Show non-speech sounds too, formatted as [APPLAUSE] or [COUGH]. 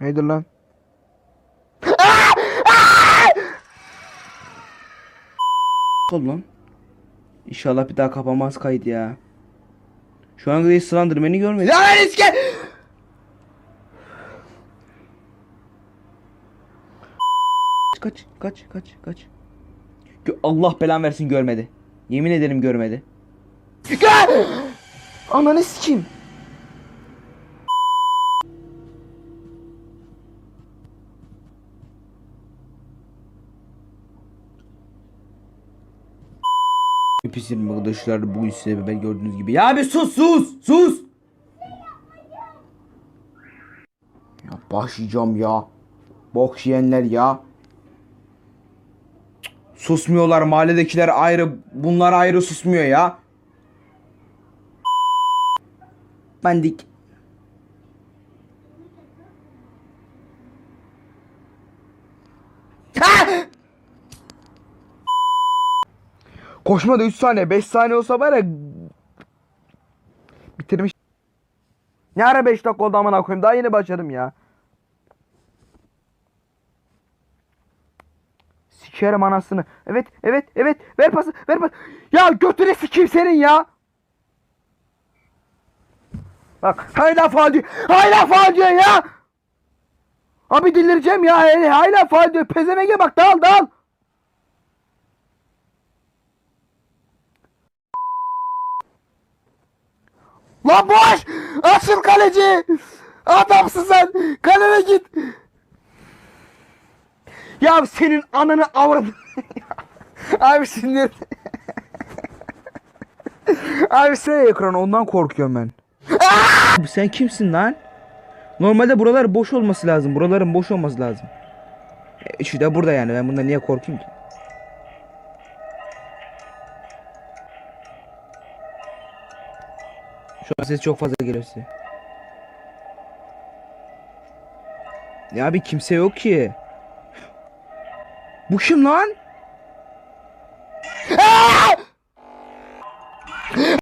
Neydi lan? Oldu lan. İnşallah bir daha kapamaz kayıt ya. Şu an kadar Slenderman'i görmedim. Lan eski! Kaç kaç kaç kaç. Allah belan versin görmedi. Yemin ederim görmedi. Gel! Ananı sikeyim. Hepsinin arkadaşlar bugün size ben gördüğünüz gibi. Ya bir sus sus sus. Ya başlayacağım ya. Bok yiyenler ya. Susmuyorlar mahalledekiler ayrı bunlar ayrı susmuyor ya. Bendik. Koşmada 3 saniye 5 saniye olsa var ya bitirmiş. Ne ara 5 dakika oldu amına koyayım daha yeni başladım ya. Sikerim anasını. Evet evet evet ver pası ver pası. Ya götüne sikeyim senin ya. Bak hala faal diyor. Hala faal diyor ya. Abi delireceğim ya. Hala faal diyor. Pezemege bak dal dal. Lan boş! Açıl kaleci! Adamsın sen! Kalene git! Ya senin ananı avradın. [LAUGHS] Abi sinir. [LAUGHS] Abi sen ekran ondan korkuyorum ben. Abi sen kimsin lan? Normalde buralar boş olması lazım. Buraların boş olması lazım. E, şu da burada yani. Ben bundan niye korkayım ki? Şu an ses çok fazla geliyor size. Ya abi kimse yok ki. Bu kim lan?